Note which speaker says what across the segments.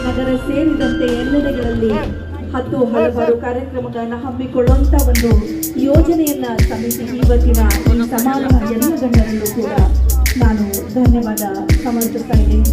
Speaker 1: ನಗರ ಸೇರಿದಂತೆ ಎಲ್ಲೆಡೆಗಳಲ್ಲಿ ಹತ್ತು ಹಲವಾರು ಕಾರ್ಯಕ್ರಮಗಳನ್ನು ಹಮ್ಮಿಕೊಳ್ಳುವಂತ ಒಂದು ಯೋಜನೆಯನ್ನ ಸಮಿತಿ ಇವತ್ತಿನ ಸಮಾರಂಭ ಎಲ್ಲ ಗಣ್ಯರಲ್ಲೂ ಕೂಡ ನಾನು ಧನ್ಯವಾದ ಸಮರ್ಪಿಸ್ತಾ ಇದ್ದೀನಿ.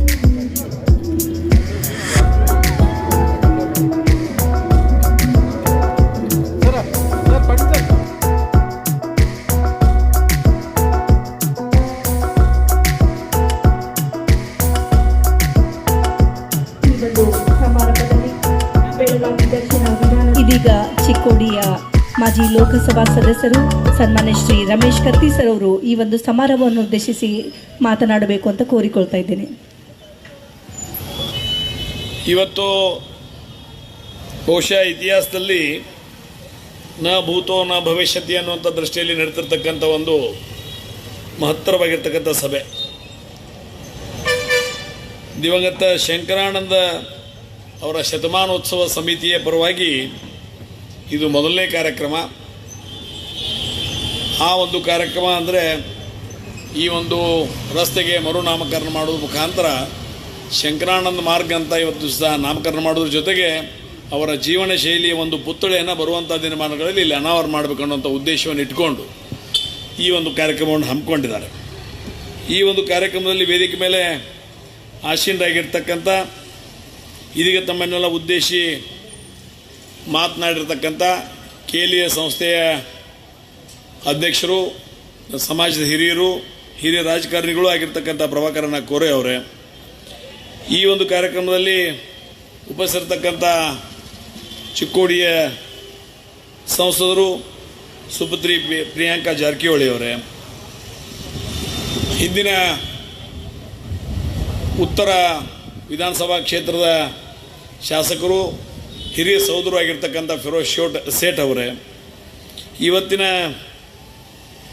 Speaker 1: ಲೋಕಸಭಾ ಸದಸ್ಯರು, ಸನ್ಮಾನ್ಯ ಶ್ರೀ ರಮೇಶ್ ಕತ್ತಿ ಸರ್ ಅವರು ಈ ಒಂದು ಸಮಾರಂಭವನ್ನು ಉದ್ದೇಶಿಸಿ ಮಾತನಾಡಬೇಕು ಅಂತ ಕೋರಿಕೊಳ್ತಾ ಇದ್ದೇನೆ.
Speaker 2: ಇವತ್ತು ಬಹುಶಃ ಇತಿಹಾಸದಲ್ಲಿ ನ ಭೂತೋ ನ ಭವಿಷ್ಯತಿ ಅನ್ನುವಂಥ ದೃಷ್ಟಿಯಲ್ಲಿ ನಡೆತಿರ್ತಕ್ಕಂಥ ಒಂದು ಮಹತ್ತರವಾಗಿರ್ತಕ್ಕಂಥ ಸಭೆ. ದಿವಂಗತ ಶಂಕರಾನಂದ ಅವರ ಶತಮಾನೋತ್ಸವ ಸಮಿತಿಯ ಪರವಾಗಿ ಇದು ಮೊದಲನೇ ಕಾರ್ಯಕ್ರಮ. ಆ ಒಂದು ಕಾರ್ಯಕ್ರಮ ಅಂದರೆ ಈ ಒಂದು ರಸ್ತೆಗೆ ಮರುನಾಮಕರಣ ಮಾಡುವ ಮುಖಾಂತರ ಶಂಕರಾನಂದ ಮಾರ್ಗ ಅಂತ ಇವತ್ತು ಸಹ ನಾಮಕರಣ ಮಾಡೋದ್ರ ಜೊತೆಗೆ ಅವರ ಜೀವನ ಶೈಲಿಯ ಒಂದು ಪುತ್ಥಳಿಯನ್ನು ಬರುವಂಥ ದಿನಮಾನಗಳಲ್ಲಿ ಇಲ್ಲಿ ಅನಾವರಣ ಮಾಡಬೇಕು ಅನ್ನೋಂಥ ಉದ್ದೇಶವನ್ನು ಇಟ್ಕೊಂಡು ಈ ಒಂದು ಕಾರ್ಯಕ್ರಮವನ್ನು ಹಮ್ಮಿಕೊಂಡಿದ್ದಾರೆ. ಈ ಒಂದು ಕಾರ್ಯಕ್ರಮದಲ್ಲಿ ವೇದಿಕೆ ಮೇಲೆ ಆಶೀನರಾಗಿರ್ತಕ್ಕಂಥ ಇದೀಗ ತಮ್ಮನ್ನೆಲ್ಲ ಉದ್ದೇಶಿ ಮಾತನಾಡಿರ್ತಕ್ಕಂಥ ಕೇಲಿಯ ಸಂಸ್ಥೆಯ ಅಧ್ಯಕ್ಷರು, ಸಮಾಜದ ಹಿರಿಯರು, ಹಿರಿಯ ರಾಜಕಾರಣಿಗಳು ಆಗಿರ್ತಕ್ಕಂಥ ಪ್ರಭಾಕರನ ಕೋರೆ ಅವರೇ, ಈ ಒಂದು ಕಾರ್ಯಕ್ರಮದಲ್ಲಿ ಉಪಸ್ಥಿರತಕ್ಕಂಥ ಚಿಕ್ಕೋಡಿಯ ಸಂಸದರು ಸುಪುತ್ರಿ ಪ್ರಿಯಾಂಕಾ ಜಾರಕಿಹೊಳಿ ಅವರೇ, ಹಿಂದಿನ ಉತ್ತರ ವಿಧಾನಸಭಾ ಕ್ಷೇತ್ರದ ಶಾಸಕರು, ಹಿರಿಯ ಸಹೋದರು ಆಗಿರ್ತಕ್ಕಂಥ ಫಿರೋಜ್ ಶೋಟ್ ಸೇಠ್ ಅವರೇ, ಇವತ್ತಿನ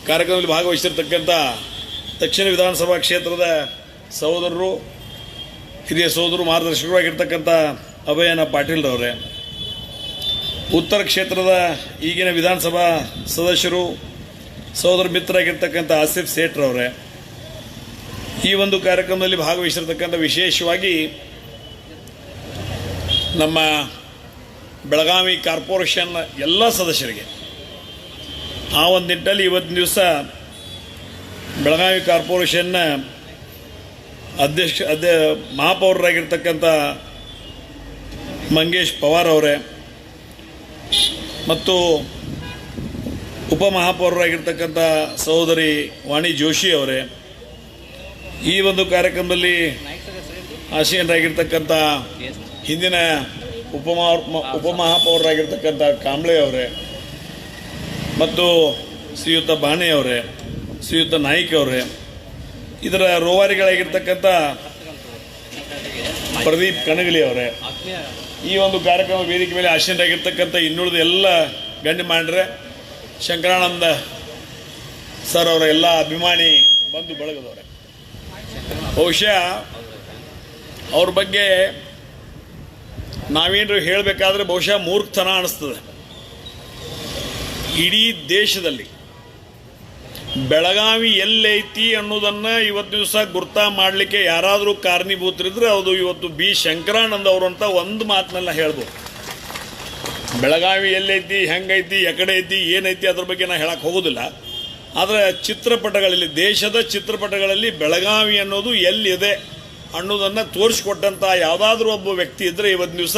Speaker 2: ಕಾರ್ಯಕ್ರಮದಲ್ಲಿ ಭಾಗವಹಿಸಿರ್ತಕ್ಕಂಥ ದಕ್ಷಿಣ ವಿಧಾನಸಭಾ ಕ್ಷೇತ್ರದ ಸಹೋದರರು, ಹಿರಿಯ ಸಹೋದರು ಮಾರ್ಗದರ್ಶಕರಾಗಿರ್ತಕ್ಕಂಥ ಅಭಯನ ಪಾಟೀಲ್ರವರೇ. ಉತ್ತರ ಕ್ಷೇತ್ರದ ಈಗಿನ ವಿಧಾನಸಭಾ ಸದಸ್ಯರು, ಸಹೋದರ ಮಿತ್ರರಾಗಿರ್ತಕ್ಕಂಥ ಆಸಿಫ್ ಸೇಠ್ರವರೇ ಈ ಒಂದು ಕಾರ್ಯಕ್ರಮದಲ್ಲಿ ಭಾಗವಹಿಸಿರ್ತಕ್ಕಂಥ ವಿಶೇಷವಾಗಿ ನಮ್ಮ ಬೆಳಗಾವಿ ಕಾರ್ಪೊರೇಷನ್ನ ಎಲ್ಲ ಸದಸ್ಯರಿಗೆ ಆ ಒಂದು ನಿಟ್ಟಲ್ಲಿ ಇವತ್ತಿನ ದಿವಸ ಬೆಳಗಾವಿ ಕಾರ್ಪೊರೇಷನ್ನ ಅಧ್ಯಕ್ಷ ಅಧ್ಯ ಮಹಾಪೌರರಾಗಿರ್ತಕ್ಕಂಥ ಮಂಗೇಶ್ ಪವಾರ್ ಅವರೇ ಮತ್ತು ಉಪಮಹಾಪೌರರಾಗಿರ್ತಕ್ಕಂಥ ಸಹೋದರಿ ವಾಣಿ ಜೋಶಿ ಅವರೇ ಈ ಒಂದು ಕಾರ್ಯಕ್ರಮದಲ್ಲಿ ಆಸೀನರಾಗಿರ್ತಕ್ಕಂಥ ಹಿಂದಿನ ಉಪಮಹಾ ಉಪಮಹಾಪೌರರಾಗಿರ್ತಕ್ಕಂಥ ಕಾಂಬ್ಳೆ ಅವರೇ ಮತ್ತು ಶ್ರೀಯುತ ಬಾಣೆ ಅವರೇ, ಶ್ರೀಯುತ ನಾಯ್ಕ ಅವರೇ, ಇದರ ರೋವಾರಿಗಳಾಗಿರ್ತಕ್ಕಂಥ ಪ್ರದೀಪ್ ಕಣಗಲಿ ಅವರೇ. ಈ ಒಂದು ಕಾರ್ಯಕ್ರಮ ವೇದಿಕೆ ಮೇಲೆ ಆಶೀನರಾಗಿರ್ತಕ್ಕಂಥ ಇನ್ನುಳಿದ ಎಲ್ಲ ಗಣ್ಯ ಮಾಡ್ರೆ ಶಂಕರಾನಂದ ಸರ್ ಅವರ ಎಲ್ಲ ಅಭಿಮಾನಿ ಬಂದು ಬಳಗದವರೇ. ಬಹುಶಃ ಅವ್ರ ಬಗ್ಗೆ ನಾವೇನು ಹೇಳಬೇಕಾದ್ರೆ ಬಹುಶಃ ಮೂರ್ಖತನ ಅನಿಸ್ತದೆ. ಇಡೀ ದೇಶದಲ್ಲಿ ಬೆಳಗಾವಿ ಎಲ್ಲೈತಿ ಅನ್ನೋದನ್ನು ಇವತ್ತು ದಿವಸ ಗುರ್ತ ಮಾಡಲಿಕ್ಕೆ ಯಾರಾದರೂ ಕಾರಣೀಭೂತರಿದ್ರೆ ಅದು ಇವತ್ತು ಬಿ ಶಂಕರಾನಂದ್ ಅವರು ಅಂತ ಒಂದು ಮಾತನ್ನೆಲ್ಲ ಹೇಳ್ಬೋದು. ಬೆಳಗಾವಿ ಎಲ್ಲೈತಿ ಹೆಂಗೈತಿ ಎಕಡೆ ಐತಿ ಏನೈತಿ ಅದ್ರ ಬಗ್ಗೆ ನಾನು ಹೇಳಕ್ಕೆ ಹೋಗೋದಿಲ್ಲ. ಆದರೆ ಚಿತ್ರಪಟಗಳಲ್ಲಿ, ದೇಶದ ಚಿತ್ರಪಟಗಳಲ್ಲಿ ಬೆಳಗಾವಿ ಅನ್ನೋದು ಎಲ್ಲಿದೆ ಅನ್ನೋದನ್ನು ತೋರಿಸ್ಕೊಟ್ಟಂಥ ಯಾವುದಾದ್ರೂ ಒಬ್ಬ ವ್ಯಕ್ತಿ ಇದ್ದರೆ ಇವತ್ತು ದಿವಸ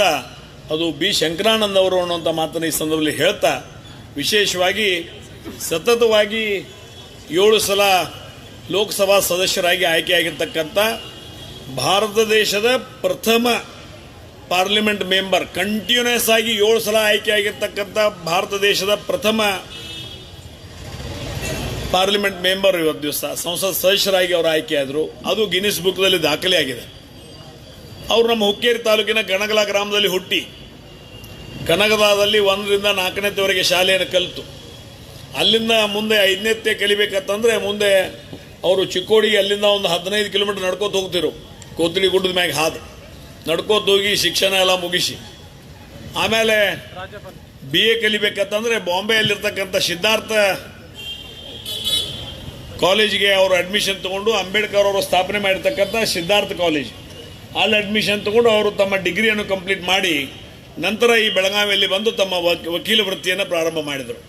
Speaker 2: ಅದು ಬಿ ಶಂಕರಾನಂದ್ ಅವರು ಅನ್ನೋಂಥ ಮಾತನ್ನು ಈ ಸಂದರ್ಭದಲ್ಲಿ ಹೇಳ್ತಾ ವಿಶೇಷವಾಗಿ ಸತತವಾಗಿ ಏಳು ಸಲ ಲೋಕಸಭಾ ಸದಸ್ಯರಾಗಿ ಆಯ್ಕೆಯಾಗಿರ್ತಕ್ಕಂಥ ಭಾರತ ದೇಶದ ಪ್ರಥಮ ಪಾರ್ಲಿಮೆಂಟ್ ಮೆಂಬರ್ ಕಂಟಿನ್ಯೂಸ್ ಆಗಿ ಏಳು ಸಲ ಆಯ್ಕೆಯಾಗಿರ್ತಕ್ಕಂಥ ಭಾರತ ದೇಶದ ಪ್ರಥಮ ಪಾರ್ಲಿಮೆಂಟ್ ಮೆಂಬರ್ ಇವತ್ತು ದಿವಸ. ಸಂಸತ್ ಸದಸ್ಯರಾಗಿ ಅವರು ಆಯ್ಕೆಯಾದರು. ಅದು ಗಿನಿಸ್ ಬುಕ್ದಲ್ಲಿ ದಾಖಲೆ ಆಗಿದೆ ಅವರು ನಮ್ಮ ಹುಕ್ಕೇರಿ ತಾಲೂಕಿನ ಗಣಗಲ ಗ್ರಾಮದಲ್ಲಿ ಹುಟ್ಟಿ ಕನಗದಾದಲ್ಲಿ ಒಂದರಿಂದ ನಾಲ್ಕನೇವರೆಗೆ ಶಾಲೆಯನ್ನು ಕಲಿತು. ಅಲ್ಲಿಂದ ಮುಂದೆ ಐದನೇತ್ತೆ ಕಲಿಬೇಕಂತಂದರೆ ಮುಂದೆ ಅವರು ಚಿಕ್ಕೋಡಿಗೆ ಅಲ್ಲಿಂದ ಒಂದು ಹದಿನೈದು ಕಿಲೋಮೀಟರ್ ನಡ್ಕೋತ ಹೋಗ್ತಿರು ಕೋತಿಳಿ ಗುಡ್ಡದ ಮ್ಯಾಗ ಹಾದು. ನಡ್ಕೋತ ಹೋಗಿ ಶಿಕ್ಷಣ ಎಲ್ಲ ಮುಗಿಸಿ. ಆಮೇಲೆ ಬಿ ಎ ಕಲಿಬೇಕಂತಂದರೆ ಬಾಂಬೆಯಲ್ಲಿರ್ತಕ್ಕಂಥ ಸಿದ್ಧಾರ್ಥ ಕಾಲೇಜಿಗೆ ಅವರು ಅಡ್ಮಿಷನ್ ತೊಗೊಂಡು ಅಂಬೇಡ್ಕರ್ ಅವರು ಸ್ಥಾಪನೆ ಮಾಡಿರ್ತಕ್ಕಂಥ ಸಿದ್ಧಾರ್ಥ ಕಾಲೇಜ್. ಅಲ್ಲಿ ಅಡ್ಮಿಷನ್ ತೊಗೊಂಡು ಅವರು ತಮ್ಮ ಡಿಗ್ರಿಯನ್ನು ಕಂಪ್ಲೀಟ್ ಮಾಡಿ ನಂತರ ಈ ಬೆಳಗಾವಿಯಲ್ಲಿ ಬಂದು ತಮ್ಮ ವಕೀಲ ವೃತ್ತಿಯನ್ನು ಪ್ರಾರಂಭ ಮಾಡಿದರು.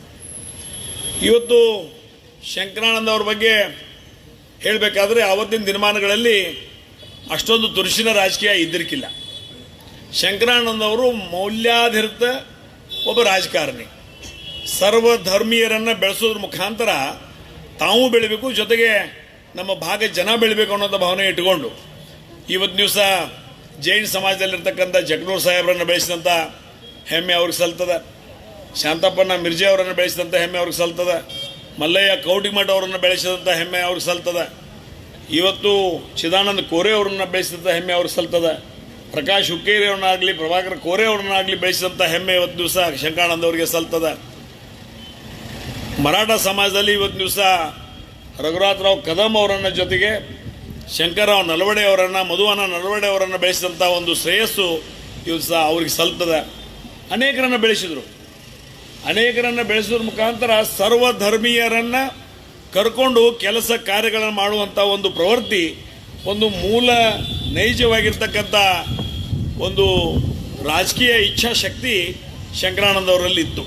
Speaker 2: ಇವತ್ತು ಶಂಕರಾನಂದ ಅವ್ರ ಬಗ್ಗೆ ಹೇಳಬೇಕಾದ್ರೆ ಆವತ್ತಿನ ದಿನಮಾನಗಳಲ್ಲಿ ಅಷ್ಟೊಂದು ತುರುಸಿನ ರಾಜಕೀಯ ಇದ್ದಿರಕ್ಕಿಲ್ಲ ಶಂಕರಾನಂದ ಅವರು ಮೌಲ್ಯಾಧಾರಿತ ಒಬ್ಬ ರಾಜಕಾರಣಿ. ಸರ್ವಧರ್ಮೀಯರನ್ನು ಬೆಳೆಸೋದ್ರ ಮುಖಾಂತರ ತಾವು ಬೆಳಿಬೇಕು, ಜೊತೆಗೆ ನಮ್ಮ ಭಾಗ ಜನ ಬೆಳಿಬೇಕು ಅನ್ನೋಂಥ ಭಾವನೆ ಇಟ್ಕೊಂಡು ಇವತ್ತು ದಿವಸ ಜೈನ್ ಸಮಾಜದಲ್ಲಿರ್ತಕ್ಕಂಥ ಜಗನೂರ್ ಸಾಹೇಬರನ್ನು ಬೆಳೆಸಿದಂಥ ಹೆಮ್ಮೆ ಅವ್ರಿಗೆ ಸಲ್ತದ. ಶಾಂತಪ್ಪನ ಮಿರ್ಜಿ ಅವರನ್ನು ಬೆಳೆಸಿದಂಥ ಹೆಮ್ಮೆ ಅವ್ರಿಗೆ ಸಲ್ತದ. ಮಲ್ಲಯ್ಯ ಕೌಟಿಮಠ ಅವರನ್ನು ಬೆಳೆಸಿದಂಥ ಹೆಮ್ಮೆ ಅವ್ರಿಗೆ ಸಲ್ತದ. ಇವತ್ತು ಚಿದಾನಂದ ಕೋರೆ ಅವರನ್ನು ಬೆಳೆಸಿದಂಥ ಹೆಮ್ಮೆ ಅವ್ರಿಗೆ ಸಲ್ತದ. ಪ್ರಕಾಶ್ ಹುಕ್ಕೇರಿ ಅವ್ರನ್ನಾಗಲಿ, ಪ್ರಭಾಕರ್ ಕೋರೆ ಅವ್ರನ್ನಾಗಲಿ ಬೆಳೆಸಿದಂಥ ಹೆಮ್ಮೆ ಇವತ್ತು ದಿವಸ ಶಂಕರಾನಂದ ಅವರಿಗೆ ಸಲ್ತದ. ಮರಾಠ ಸಮಾಜದಲ್ಲಿ ಇವತ್ತು ದಿವಸ ರಘುನಾಥರಾವ್ ಕದಂ ಅವರನ್ನ ಜೊತೆಗೆ ಶಂಕರರಾವ್ ನಲವಡೆ ಅವರನ್ನು ಮಧುವನ ನಲವಡೆ ಅವರನ್ನು ಬೆಳೆಸಿದಂಥ ಒಂದು ಶ್ರೇಯಸ್ಸು ಇವತ್ತು ಸಹ ಅವ್ರಿಗೆ ಸಲ್ತದೆ. ಅನೇಕರನ್ನು ಬೆಳೆಸಿದರು. ಅನೇಕರನ್ನು ಬೆಳೆಸಿದ್ರ ಮುಖಾಂತರ ಸರ್ವಧರ್ಮೀಯರನ್ನು ಕರ್ಕೊಂಡು ಕೆಲಸ ಕಾರ್ಯಗಳನ್ನು ಮಾಡುವಂಥ ಒಂದು ಪ್ರವೃತ್ತಿ, ಒಂದು ಮೂಲ ನೈಜವಾಗಿರ್ತಕ್ಕಂಥ ಒಂದು ರಾಜಕೀಯ ಇಚ್ಛಾಶಕ್ತಿ ಶಂಕರಾನಂದ ಅವರಲ್ಲಿ ಇತ್ತು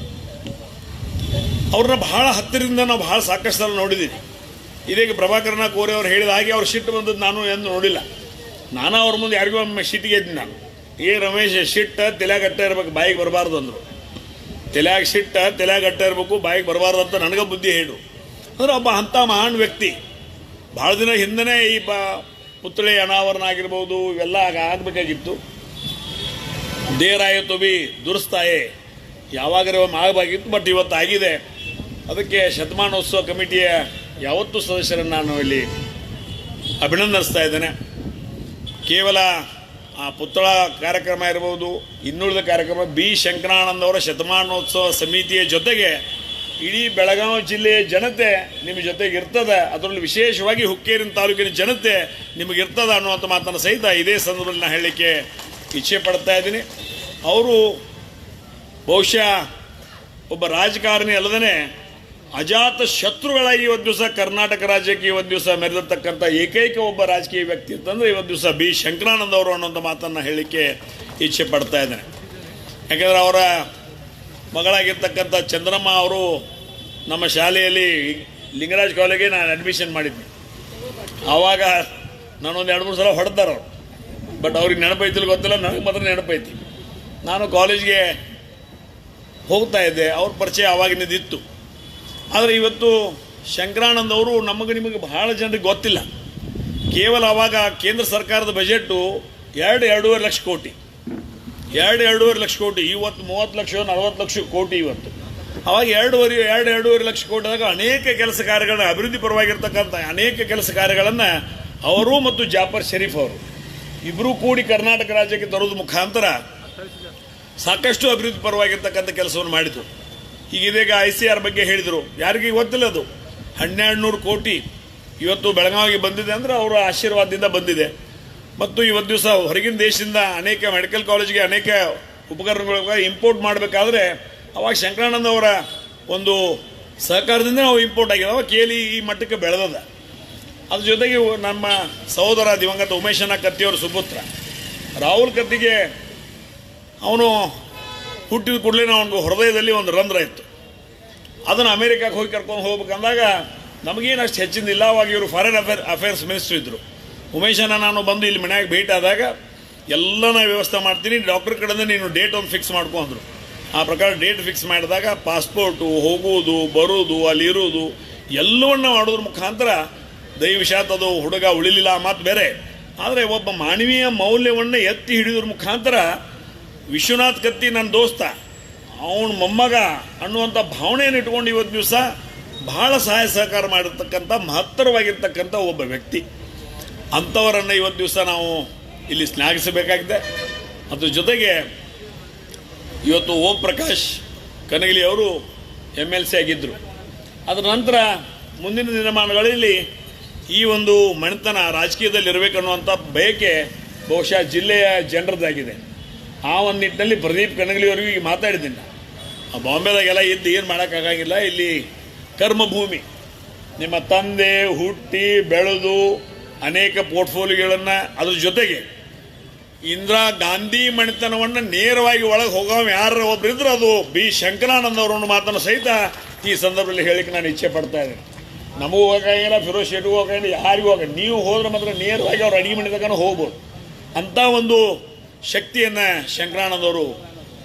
Speaker 2: ಅವ್ರನ್ನ ಬಹಳ ಹತ್ತಿರದಿಂದ ನಾವು ಬಹಳ ಸಾಕಷ್ಟು ಸಲ ನೋಡಿದ್ದೀವಿ ಇದೀಗ ಪ್ರಭಾಕರನ ಕೋರೆ ಅವ್ರು ಹೇಳಿದ ಹಾಗೆ ಅವ್ರು ಸಿಟ್ಟು ಬಂದದ್ದು ನಾನು ಎಂದು ನೋಡಿಲ್ಲ. ನಾನು ಅವ್ರ ಮುಂದೆ ಯಾರಿಗೂ ಒಮ್ಮೆ ಸಿಟ್ಟಿಗೆ ಇದ್ದೀನಿ ನಾನು. ಏ ರಮೇಶ್ ಸಿಟ್ಟ ತಲೆಗಟ್ಟ ಇರ್ಬೇಕು, ಬಾಯಿಗೆ ಬರಬಾರ್ದು ಅಂದರು. ತಲೆಯಾಗ ಶಿಟ್ಟ ತಲೆಯಾಗ ಅಟ್ಟ ಇರಬೇಕು, ಬಾಯಿಗೆ ಬರಬಾರ್ದು ಅಂತ ನನಗೆ ಬುದ್ಧಿ ಹೇಳು. ಅಂದ್ರೆ ಒಬ್ಬ ಅಂಥ ಮಹಾನ್ ವ್ಯಕ್ತಿ. ಭಾಳ ದಿನ ಹಿಂದೆ ಈ ಬ ಪುತ್ಳಿ ಅನಾವರಣ ಆಗಿರ್ಬೋದು, ಇವೆಲ್ಲ ಆಗ ಆಗಬೇಕಾಗಿತ್ತು. ದೇರಾಯ ತೊಬಿ ದುರಸ್ತಾಯೆ. ಯಾವಾಗ ಒಮ್ಮೆ ಆಗಬೇಕಿತ್ತು ಬಟ್ ಇವತ್ತು ಆಗಿದೆ ಅದಕ್ಕೆ ಶತಮಾನೋತ್ಸವ ಕಮಿಟಿಯ ಯಾವತ್ತೂ ಸದಸ್ಯರನ್ನು ನಾನು ಇಲ್ಲಿ ಅಭಿನಂದಿಸ್ತಾ ಇದ್ದೇನೆ. ಕೇವಲ ಆ ಪುತ್ಥಳ ಕಾರ್ಯಕ್ರಮ ಇರ್ಬೋದು, ಇನ್ನುಳಿದ ಕಾರ್ಯಕ್ರಮ, ಬಿ. ಶಂಕರಾನಂದ ಅವರ ಶತಮಾನೋತ್ಸವ ಸಮಿತಿಯ ಜೊತೆಗೆ ಇಡೀ ಬೆಳಗಾವಿ ಜಿಲ್ಲೆಯ ಜನತೆ ನಿಮ್ಮ ಜೊತೆಗೆ ಇರ್ತದೆ. ಅದರಲ್ಲಿ ವಿಶೇಷವಾಗಿ ಹುಕ್ಕೇರಿನ ತಾಲೂಕಿನ ಜನತೆ ನಿಮಗೆ ಇರ್ತದ ಅನ್ನುವಂಥ ಮಾತನ್ನು ಸಹಿತ ಇದೇ ಸಂದರ್ಭದಲ್ಲಿ ನಾನು ಹೇಳಲಿಕ್ಕೆ ಇಚ್ಛೆ ಪಡ್ತಾ ಇದ್ದೀನಿ. ಅವರು ಬಹುಶಃ ಒಬ್ಬ ರಾಜಕಾರಣಿ ಅಲ್ಲದೇ ಅಜಾತ ಶತ್ರುಗಳಾಗಿ ಇವತ್ತು ದಿವಸ ಕರ್ನಾಟಕ ರಾಜ್ಯಕ್ಕೆ ಇವತ್ತು ದಿವಸ ಮೆರೆದಿರ್ತಕ್ಕಂಥ ಏಕೈಕ ಒಬ್ಬ ರಾಜಕೀಯ ವ್ಯಕ್ತಿ ಅಂತಂದರೆ ಇವತ್ತು ದಿವಸ ಬಿ ಶಂಕರಾನಂದ ಅವರು ಅನ್ನೋಂಥ ಮಾತನ್ನು ಹೇಳಲಿಕ್ಕೆ ಇಚ್ಛೆ ಪಡ್ತಾ ಇದ್ದೇನೆ ಯಾಕೆಂದರೆ ಅವರ ಮಗಳಾಗಿರ್ತಕ್ಕಂಥ ಚಂದ್ರಮ್ಮ ಅವರು ನಮ್ಮ ಶಾಲೆಯಲ್ಲಿ ಲಿಂಗರಾಜ್ ಕಾಲೇಜಿಗೆ ನಾನು ಅಡ್ಮಿಷನ್ ಮಾಡಿದ್ದೆ. ಆವಾಗ ನಾನೊಂದು ಎರಡು ಮೂರು ಸಲ ಹೊಡೆದಾರ ಅವರು. ಬಟ್ ಅವ್ರಿಗೆ ನೆನಪೈತಿಲ್ಲ ಗೊತ್ತಿಲ್ಲ, ನನಗೆ ಮಾತ್ರ ನೆನಪೈತಿ. ನಾನು ಕಾಲೇಜ್ಗೆ ಹೋಗ್ತಾ ಇದ್ದೆ, ಅವ್ರ ಪರಿಚಯ ಆವಾಗಿನದಿತ್ತು ಆದರೆ ಇವತ್ತು ಶಂಕರಾನಂದ್ ಅವರು ನಮಗೆ ನಿಮಗೆ ಬಹಳ ಜನರಿಗೆ ಗೊತ್ತಿಲ್ಲ. ಕೇವಲ ಅವಾಗ ಕೇಂದ್ರ ಸರ್ಕಾರದ ಬಜೆಟ್ಟು ಎರಡು, ಎರಡೂವರೆ ಲಕ್ಷ ಕೋಟಿ. ಎರಡು, ಎರಡೂವರೆ ಲಕ್ಷ ಕೋಟಿ. ಇವತ್ತು ಮೂವತ್ತು ಲಕ್ಷ, ನಲವತ್ತು ಲಕ್ಷ ಕೋಟಿ ಇವತ್ತು. ಅವಾಗ ಎರಡೂವರೆ, ಎರಡು, ಎರಡೂವರೆ ಲಕ್ಷ ಕೋಟಿದಾಗ ಅನೇಕ ಕೆಲಸ ಕಾರ್ಯಗಳನ್ನ ಅಭಿವೃದ್ಧಿ ಪರವಾಗಿರ್ತಕ್ಕಂಥ ಅನೇಕ ಕೆಲಸ ಕಾರ್ಯಗಳನ್ನು ಅವರು ಮತ್ತು ಜಾಫರ್ ಶರೀಫ್ ಅವರು ಇಬ್ಬರೂ ಕೂಡಿ ಕರ್ನಾಟಕ ರಾಜ್ಯಕ್ಕೆ ತರೋದು ಮುಖಾಂತರ ಸಾಕಷ್ಟು ಅಭಿವೃದ್ಧಿ ಪರವಾಗಿರ್ತಕ್ಕಂಥ ಕೆಲಸವನ್ನು ಮಾಡಿದರು. ಈಗ ಇದೀಗ ಐ ಸಿ ಆರ್ ಬಗ್ಗೆ ಹೇಳಿದರು. ಯಾರಿಗೆ ಗೊತ್ತಿಲ್ಲ ಅದು. ಹನ್ನೆರಡು ನೂರು ಕೋಟಿ ಇವತ್ತು ಬೆಳಗಾವಿಗೆ ಬಂದಿದೆ ಅಂದರೆ ಅವರ ಆಶೀರ್ವಾದದಿಂದ ಬಂದಿದೆ. ಮತ್ತು ಇವತ್ತು ದಿವಸ ಹೊರಗಿನ ದೇಶದಿಂದ ಅನೇಕ ಮೆಡಿಕಲ್ ಕಾಲೇಜಿಗೆ ಅನೇಕ ಉಪಕರಣಗಳ ಇಂಪೋರ್ಟ್ ಮಾಡಬೇಕಾದ್ರೆ ಅವಾಗ ಶಂಕರಾನಂದ ಅವರ ಒಂದು ಸಹಕಾರದಿಂದ ನಾವು ಇಂಪೋರ್ಟ್ ಆಗಿದೆ ಅವಾಗ ಕೇಳಿ ಈ ಮಟ್ಟಕ್ಕೆ ಬೆಳೆದದ. ಅದ್ರ ಜೊತೆಗೆ ನಮ್ಮ ಸಹೋದರ ದಿವಂಗತ ಉಮೇಶನ ಕತ್ತಿಯವರ ಸುಪುತ್ರ. ರಾಹುಲ್ ಕತ್ತಿಗೆ ಅವನು ಹುಟ್ಟಿದ ಕೂಡಲೇ ಅವನಿಗೆ ಹೃದಯದಲ್ಲಿ ಒಂದು ರಂಧ್ರ ಇತ್ತು. ಅದನ್ನು ಅಮೆರಿಕಕ್ಕೆ ಹೋಗಿ ಕರ್ಕೊಂಡು ಹೋಗ್ಬೇಕಂದಾಗ ನಮಗೇನು ಅಷ್ಟು ಹೆಚ್ಚಿಂದಿಲ್ಲ ಅವಾಗ ಇವರು ಫಾರಿನ್ ಅಫೇರ್ ಅಫೇರ್ಸ್ ಮಿನಿಸ್ಟ್ರ್ ಇದ್ದರು ಉಮೇಶನ ನಾನು ಬಂದು ಇಲ್ಲಿ ಮನೆಯಾಗ ಭೇಟಿ ಆದಾಗ ಎಲ್ಲ ನಾ ವ್ಯವಸ್ಥೆ ಮಾಡ್ತೀನಿ ಡಾಕ್ಟರ್ ಕಡೆಯಿಂದ ನೀನು ಡೇಟ್ ಒಂದು ಫಿಕ್ಸ್ ಮಾಡ್ಕೊಂಡ್ರು ಆ ಪ್ರಕಾರ ಡೇಟ್ ಫಿಕ್ಸ್ ಮಾಡಿದಾಗ ಪಾಸ್ಪೋರ್ಟು ಹೋಗುವುದು, ಬರುವುದು ಅಲ್ಲಿ ಇರುವುದು ಎಲ್ಲವನ್ನ ಮಾಡೋದ್ರ ಮುಖಾಂತರ ದಯವಿಷಾತ್ ಅದು ಹುಡುಗ ಉಳಿಲಿಲ್ಲ ಆ ಮಾತು ಬೇರೆ. ಆದರೆ ಒಬ್ಬ ಮಾನವೀಯ ಮೌಲ್ಯವನ್ನು ಎತ್ತಿ ಹಿಡಿದ್ರ ಮುಖಾಂತರ ವಿಶ್ವನಾಥ್ ಕತ್ತಿ ನನ್ನ ದೋಸ್ತ. ಅವನ ಮೊಮ್ಮಗ ಅನ್ನುವಂಥ ಭಾವನೆಯನ್ನು ಇಟ್ಕೊಂಡು ಇವತ್ತು ದಿವಸ ಬಹಳ ಸಹಾಯ ಸಹಕಾರ ಮಾಡಿರ್ತಕ್ಕಂಥ, ಮಹತ್ತರವಾಗಿರ್ತಕ್ಕಂಥ ಒಬ್ಬ ವ್ಯಕ್ತಿ. ಅಂಥವರನ್ನು ಇವತ್ತು ದಿವಸ ನಾವು ಇಲ್ಲಿ ಶ್ಲಾಘಿಸಬೇಕಾಗಿದೆ ಅದ್ರ ಜೊತೆಗೆ ಇವತ್ತು ಓಂ ಪ್ರಕಾಶ್ ಕನಗಿಲಿ ಅವರು ಎಂ ಎಲ್ ಸಿ ಆಗಿದ್ದರು ಅದರ ನಂತರ ಮುಂದಿನ ದಿನಮಾನಗಳಲ್ಲಿ ಈ ಒಂದು ಮಣಿತನ ರಾಜಕೀಯದಲ್ಲಿ ಇರಬೇಕನ್ನುವಂಥ ಬಯಕೆ ಬಹುಶಃ ಜಿಲ್ಲೆಯ ಜನರದ್ದಾಗಿದೆ ಆ ಒಂದು ನಿಟ್ಟಿನಲ್ಲಿ ಪ್ರದೀಪ್ ಕನಗಲಿಯವರಿಗೂ ಈಗ ಮಾತಾಡಿದ್ದೀನಿ ನಾನು. ಆ ಬಾಂಬೆದಾಗೆಲ್ಲ ಇದ್ದು ಏನು ಮಾಡೋಕ್ಕಾಗಂಗಿಲ್ಲ ಇಲ್ಲಿ ಕರ್ಮಭೂಮಿ. ನಿಮ್ಮ ತಂದೆ ಹುಟ್ಟಿ ಬೆಳೆದು ಅನೇಕ ಪೋರ್ಟ್ಫೋಲಿಯೋಗಳನ್ನು ಅದ್ರ ಜೊತೆಗೆ ಇಂದಿರಾ ಗಾಂಧಿ ಮಣಿತನವನ್ನು ನೇರವಾಗಿ ಒಳಗೆ ಹೋಗೋ ಯಾರು ಒಬ್ಬರಿದ್ರು ಅದು ಬಿ. ಶಂಕರಾನಂದ ಅವರನ್ನು ಮಾತನ್ನು ಸಹಿತ ಈ ಸಂದರ್ಭದಲ್ಲಿ ಹೇಳಿಕ್ಕೆ ನಾನು ಇಚ್ಛೆ ಪಡ್ತಾ ಇದ್ದೀನಿ. ನಮಗೂ ಹೋಗಾಗಿಲ್ಲ, ಫಿರೋಜ್ ಶೆಟ್ಟಿಗೂ ಹೋಗಾಗಿಲ್ಲ, ಯಾರಿಗೂ ಹೋಗ, ನೀವು ಹೋದ್ರೆ ಮಾತ್ರ ನೇರವಾಗಿ ಅವ್ರು ಅಡಿಗೆ ಮಾಡಿದಾಗ ಹೋಗ್ಬೋದು. ಅಂಥ ಒಂದು ಶಕ್ತಿಯನ್ನು ಶಂಕರಾನಂದವರು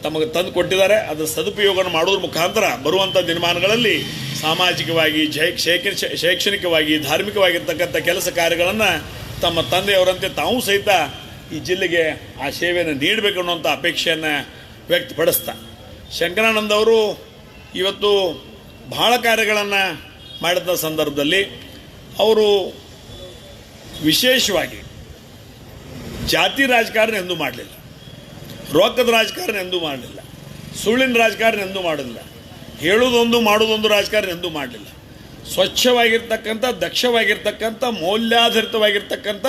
Speaker 2: ತಮಗೆ ತಂದು ಕೊಟ್ಟಿದ್ದಾರೆ. ಅದರ ಸದುಪಯೋಗವನ್ನು ಮಾಡೋದ್ರ ಮುಖಾಂತರ ಬರುವಂಥ ದಿನಮಾನಗಳಲ್ಲಿ ಸಾಮಾಜಿಕವಾಗಿ ಶೈಕ್ಷಣಿಕವಾಗಿ, ಧಾರ್ಮಿಕವಾಗಿರ್ತಕ್ಕಂಥ ಕೆಲಸ ಕಾರ್ಯಗಳನ್ನು ತಮ್ಮ ತಂದೆಯವರಂತೆ ತಾವು ಸಹಿತ ಈ ಜಿಲ್ಲೆಗೆ ಆ ಸೇವೆಯನ್ನು ನೀಡಬೇಕು ಅನ್ನುವಂಥ ಅಪೇಕ್ಷೆಯನ್ನು ವ್ಯಕ್ತಪಡಿಸ್ತಾ. ಶಂಕರಾನಂದ ಅವರು ಇವತ್ತು ಬಹಳ ಕಾರ್ಯಗಳನ್ನು ಮಾಡಿದ ಸಂದರ್ಭದಲ್ಲಿ ಅವರು ವಿಶೇಷವಾಗಿ ಜಾತಿ ರಾಜಕಾರಣ ಎಂದೂ ಮಾಡಲಿಲ್ಲ. ರೊಕ್ಕದ ರಾಜಕಾರಣ ಎಂದೂ ಮಾಡಲಿಲ್ಲ. ಸುಳ್ಳಿನ ರಾಜಕಾರಣ ಎಂದೂ ಮಾಡಲಿಲ್ಲ ಹೇಳೋದೊಂದು ಮಾಡೋದೊಂದು ರಾಜಕಾರಣ ಎಂದೂ ಮಾಡಲಿಲ್ಲ. ಸ್ವಚ್ಛವಾಗಿರ್ತಕ್ಕಂಥ, ದಕ್ಷವಾಗಿರ್ತಕ್ಕಂಥ, ಮೌಲ್ಯಾಧಾರಿತವಾಗಿರ್ತಕ್ಕಂಥ,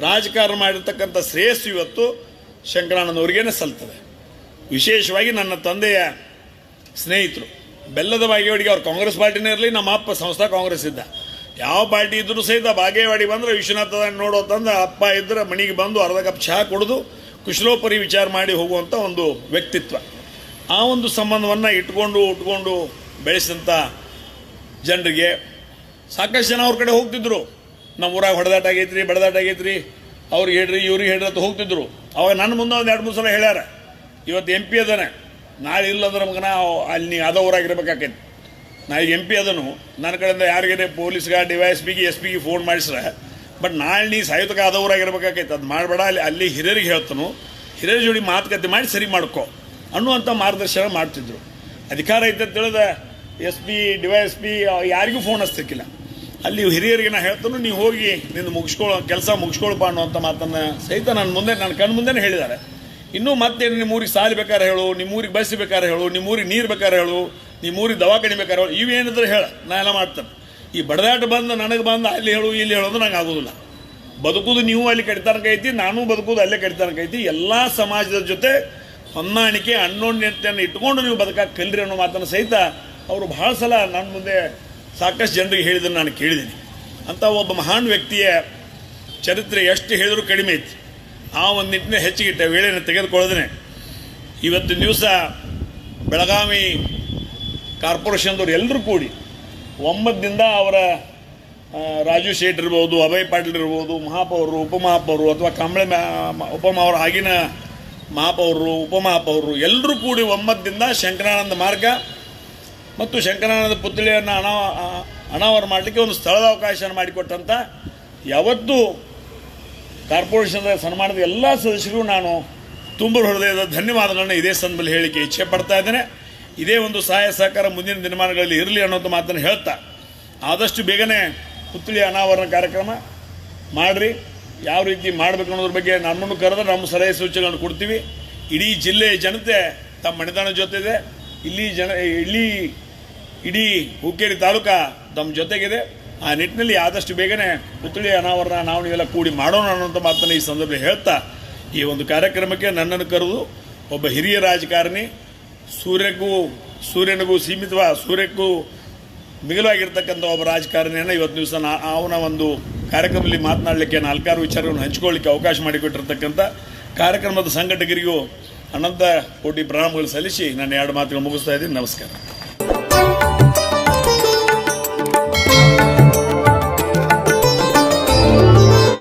Speaker 2: ರಾಜಕಾರಣ ಮಾಡಿರ್ತಕ್ಕಂಥ ಶ್ರೇಯಸ್ಸು ಇವತ್ತು ಶಂಕರಾನಂದವರಿಗೇನೆ ಸಲ್ತದೆ. ವಿಶೇಷವಾಗಿ ನನ್ನ ತಂದೆಯ ಸ್ನೇಹಿತರು. ಬೆಲ್ಲದ ಬಾಗೇವಾಡಿಗೆ ಅವ್ರು ಕಾಂಗ್ರೆಸ್ ಪಾರ್ಟಿನೇ ಇರಲಿ, ನಮ್ಮ ಅಪ್ಪ ಸಂಸ್ಥಾ ಕಾಂಗ್ರೆಸ್ ಇದ್ದ ಯಾವ ಪಾರ್ಟಿ ಇದ್ದರೂ ಸಹಿತ ಬಾಗೇವಾಡಿ ಬಂದರೆ ವಿಶ್ವನಾಥ ನೋಡೋ ತಂದ ಅಪ್ಪ ಇದ್ರೆ ಮನೆಗೆ ಬಂದು ಅರ್ಧ ಕಪ್ ಚಹಾ ಕುಡಿದು ಕುಶಲೋಪರಿ ವಿಚಾರ ಮಾಡಿ ಹೋಗುವಂಥ ಒಂದು ವ್ಯಕ್ತಿತ್ವ. ಆ ಒಂದು ಸಂಬಂಧವನ್ನು ಇಟ್ಕೊಂಡು, ಉಟ್ಕೊಂಡು ಬೆಳೆಸಿದಂಥ ಜನರಿಗೆ ಸಾಕಷ್ಟು ಜನ ಅವ್ರ ಕಡೆ ಹೋಗ್ತಿದ್ರು. ನಮ್ಮ ಊರಾಗ ಹೊಡೆದಾಟ ಆಗೈತ್ರಿ, ಬಡದಾಟ ಆಗೈತ್ರಿ. ಅವ್ರಿಗೆ ಹೇಳ್ರಿ, ಇವ್ರಿಗೆ ಹೇಳ್ರಿ ಅಂತ ಹೋಗ್ತಿದ್ರು. ಅವಾಗ ನನ್ನ ಮುಂದೆ ಒಂದು ಎರಡು ಮೂರು ಸಲ ಹೇಳ್ಯಾರ, ಇವತ್ತು ಎಂ ಪಿ ಅದಾನೆ. ನಾಳೆ ಇಲ್ಲಂದ್ರೆ ಮಗನ ಅಲ್ಲಿ ಅದ ಊರಾಗಿರ್ಬೇಕಾಕೈತಿ ನಾ ಈಗ ಎಂ ಪಿ ಅದನು. ನನ್ನ ಕಡೆಯಿಂದ ಯಾರಿಗೇನೆ ಪೊಲೀಸ್ಗೆ, ಡಿ ವೈ ಎಸ್ ಪಿಗೆ ಎಸ್ ಪಿಗೆ ಫೋನ್ ಮಾಡಿಸ್ರೆ. ಬಟ್ ನಾಳೆ ನೀ ಸಾಯುತಕ ಆದವರಾಗಿರ್ಬೇಕಾಗೈತೆ. ಅದು ಮಾಡಬೇಡ. ಅಲ್ಲಿ ಅಲ್ಲಿ ಹಿರಿಯರಿಗೆ ಹೇಳ್ತನು. ಹಿರಿಯರ ಜೋಡಿ ಮಾತುಕತೆ ಮಾಡಿ ಸರಿ ಮಾಡ್ಕೊ ಅನ್ನುವಂಥ ಮಾರ್ಗದರ್ಶನ ಮಾಡ್ತಿದ್ರು. ಅಧಿಕಾರ ಐತೆ ಅಂತ ತಿಳಿದ S P, D Y S P, ಯಾರಿಗೂ ಫೋನ್ ಹಚ್ತಿರ್ಕಿಲ್ಲ. ಅಲ್ಲಿ ಹಿರಿಯರಿಗೆ ನಾ ಹೇಳ್ತಾನು ನೀವು ಹೋಗಿ ನಿಂದು ಮುಗಿಸ್ಕೊಳ್ಳೋ ಕೆಲಸ ಮುಗಿಸ್ಕೊಳ್ಬಾ ಅನ್ನೋಂಥ ಮಾತನ್ನು ಸಹಿತ ನನ್ನ ಮುಂದೆ ನನ್ನ ಕಣ್ಣು ಮುಂದೆನೇ ಹೇಳಿದ್ದಾರೆ. ಇನ್ನೂ ಮತ್ತೆ ನಿಮ್ಮೂರಿಗೆ ಸಾಲಿ ಬೇಕಾದ್ರೆ ಹೇಳು, ನಿಮ್ಮೂರಿಗೆ ಬಸ್ ಬೇಕಾದ್ರೆ ಹೇಳು, ನಿಮ್ಮೂರಿಗೆ ನೀರು ಬೇಕಾದ್ರೆ ಹೇಳು. ನಿಮ್ಮೂರಿಗೆ ದವಾಖಾನೆ ಬೇಕಾದ್ರೆ ಇವೇನಿದ್ರೆ ಹೇಳ. ನಾ ಎಲ್ಲ ಮಾಡ್ತೇನೆ. ಈ ಬಡದಾಟ ಬಂದು, ನನಗೆ ಬಂದು, ಅಲ್ಲಿ ಹೇಳು, ಇಲ್ಲಿ ಹೇಳೋದು ನಂಗೆ ಆಗೋದಿಲ್ಲ. ಬದುಕುದು ನೀವು ಅಲ್ಲಿ ಕಡಿತನಕ ಐತಿ, ನಾನು ಬದುಕುದು ಅಲ್ಲೇ ಕಡಿತನಕ ಐತಿ. ಎಲ್ಲ ಸಮಾಜದ ಜೊತೆ ಹೊಂದಾಣಿಕೆ ಅನ್ಯೋನ್ಯತೆಯನ್ನು ಇಟ್ಕೊಂಡು ನೀವು ಬದುಕಕ್ಕೆ ಕಲ್ರಿ ಅನ್ನೋ ಮಾತನ್ನು ಸಹಿತ ಅವರು ಭಾಳ ಸಲ ನನ್ನ ಮುಂದೆ ಸಾಕಷ್ಟು ಜನರಿಗೆ ಹೇಳಿದ್ದನ್ನು ನಾನು ಕೇಳಿದ್ದೀನಿ ಅಂತ ಒಬ್ಬ ಮಹಾನ್ ವ್ಯಕ್ತಿಯ ಚರಿತ್ರೆ ಎಷ್ಟು ಹೇಳಿದ್ರು ಕಡಿಮೆ ಐತಿ. ಆ ಒಂದು ನಿಟ್ಟಿನ ಹೆಚ್ಚಿಗಿಟ್ಟ ವೇಳೆಯನ್ನು ತೆಗೆದುಕೊಳ್ಳೋದೇ ಇವತ್ತಿನ ದಿವಸ ಬೆಳಗಾವಿ ಕಾರ್ಪೊರೇಷನ್ದವ್ರು ಎಲ್ಲರೂ ಕೂಡಿ ಒಮ್ಮತದಿಂದ ಅವರ ರಾಜು ಶೇಟ್ ಇರ್ಬೋದು, ಅಭಯ್ ಪಾಟೀಲ್ ಇರ್ಬೋದು ಮಹಾಪೌರರು ಉಪಮಹಾಪೌರರು ಅಥವಾ ಕಂಬಳೆ ಉಪಮಾವರು ಆಗಿನ ಮಹಾಪೌರರು ಉಪಮಹಾಪೌರರು ಎಲ್ಲರೂ ಕೂಡಿ ಒಮ್ಮತದಿಂದ ಶಂಕರಾನಂದ ಮಾರ್ಗ ಮತ್ತು ಶಂಕರಾನಂದ ಪುತ್ಥಳಿಯನ್ನು ಅನಾ ಅನಾವರ ಅನಾವರಣ ಮಾಡಲಿಕ್ಕೆ ಒಂದು ಸ್ಥಳದ ಅವಕಾಶ ಮಾಡಿಕೊಟ್ಟಂಥ ಯಾವತ್ತೂ ಕಾರ್ಪೊರೇಷನ್ದ ಸನ್ಮಾನದ ಎಲ್ಲ ಸದಸ್ಯರಿಗೂ ನಾನು ತುಂಬ ಹೃದಯದ ಧನ್ಯವಾದಗಳನ್ನು ಇದೇ ಸಂದರ್ಭದಲ್ಲಿ ಹೇಳಿಕೆ ಇಚ್ಛೆ ಪಡ್ತಾ ಇದ್ದೇನೆ. ಇದೇ ಒಂದು ಸಹಾಯ ಸಹಕಾರ ಮುಂದಿನ ದಿನಮಾನಗಳಲ್ಲಿ ಇರಲಿ ಅನ್ನೋದು ಮಾತನ್ನು ಹೇಳ್ತಾ. ಆದಷ್ಟು ಬೇಗನೆ ಪುತ್ಥಳಿ ಅನಾವರಣ ಕಾರ್ಯಕ್ರಮ ಮಾಡಿರಿ. ಯಾವ ರೀತಿ ಮಾಡಬೇಕು ಅನ್ನೋದ್ರ ಬಗ್ಗೆ ನಮ್ಮನ್ನು ಕರೆದ್ರೆ ನಮ್ಮ ಸಲಹೆ ಸೂಚನೆಗಳನ್ನು ಕೊಡ್ತೀವಿ. ಇಡೀ ಜಿಲ್ಲೆಯ ಜನತೆ ತಮ್ಮ ಮನೆದಾನದ ಜೊತೆ ಇದೆ ಇಲ್ಲಿ ಜನ, ಇಲ್ಲಿ ಇಡೀ ಹುಕ್ಕೇರಿ ತಾಲೂಕಾ ತಮ್ಮ ಜೊತೆಗಿದೆ. ಆ ನಿಟ್ಟಿನಲ್ಲಿ ಆದಷ್ಟು ಬೇಗನೆ ಪುತ್ಥಳಿ ಅನಾವರಣ ನಾವು ನೀವೆಲ್ಲ ಕೂಡಿ ಮಾಡೋಣ ಅನ್ನೋಂಥ ಮಾತನ್ನು ಈ ಸಂದರ್ಭದಲ್ಲಿ ಹೇಳ್ತಾ ಈ ಒಂದು ಕಾರ್ಯಕ್ರಮಕ್ಕೆ ನನ್ನನ್ನು ಕರೆದು ಒಬ್ಬ ಹಿರಿಯ ರಾಜಕಾರಣಿ ಸೂರ್ಯಕ್ಕೂ ಸೂರ್ಯನಿಗೂ ಸೀಮಿತವ, ಸೂರ್ಯಕ್ಕೂ ಮಿಗಿಲಾಗಿರ್ತಕ್ಕಂಥ ಒಬ್ಬ ರಾಜಕಾರಣಿಯನ್ನು ಇವತ್ತು ದಿವಸ ನಾ ಅವನ ಒಂದು ಕಾರ್ಯಕ್ರಮದಲ್ಲಿ ಮಾತನಾಡಲಿಕ್ಕೆ ನಾಲ್ಕಾರು ವಿಚಾರಗಳನ್ನು ಹಂಚಿಕೊಳ್ಳಿಕ್ಕೆ ಅವಕಾಶ ಮಾಡಿಕೊಟ್ಟಿರ್ತಕ್ಕಂಥ ಕಾರ್ಯಕ್ರಮದ ಸಂಘಟಕರಿಗೂ ಅನಂತ ಕೋಟಿ ಪ್ರಣಾಮಗಳು ಸಲ್ಲಿಸಿ ನಾನು ಎರಡು ಮಾತುಗಳು ಮುಗಿಸ್ತಾ ಇದ್ದೀನಿ. ನಮಸ್ಕಾರ.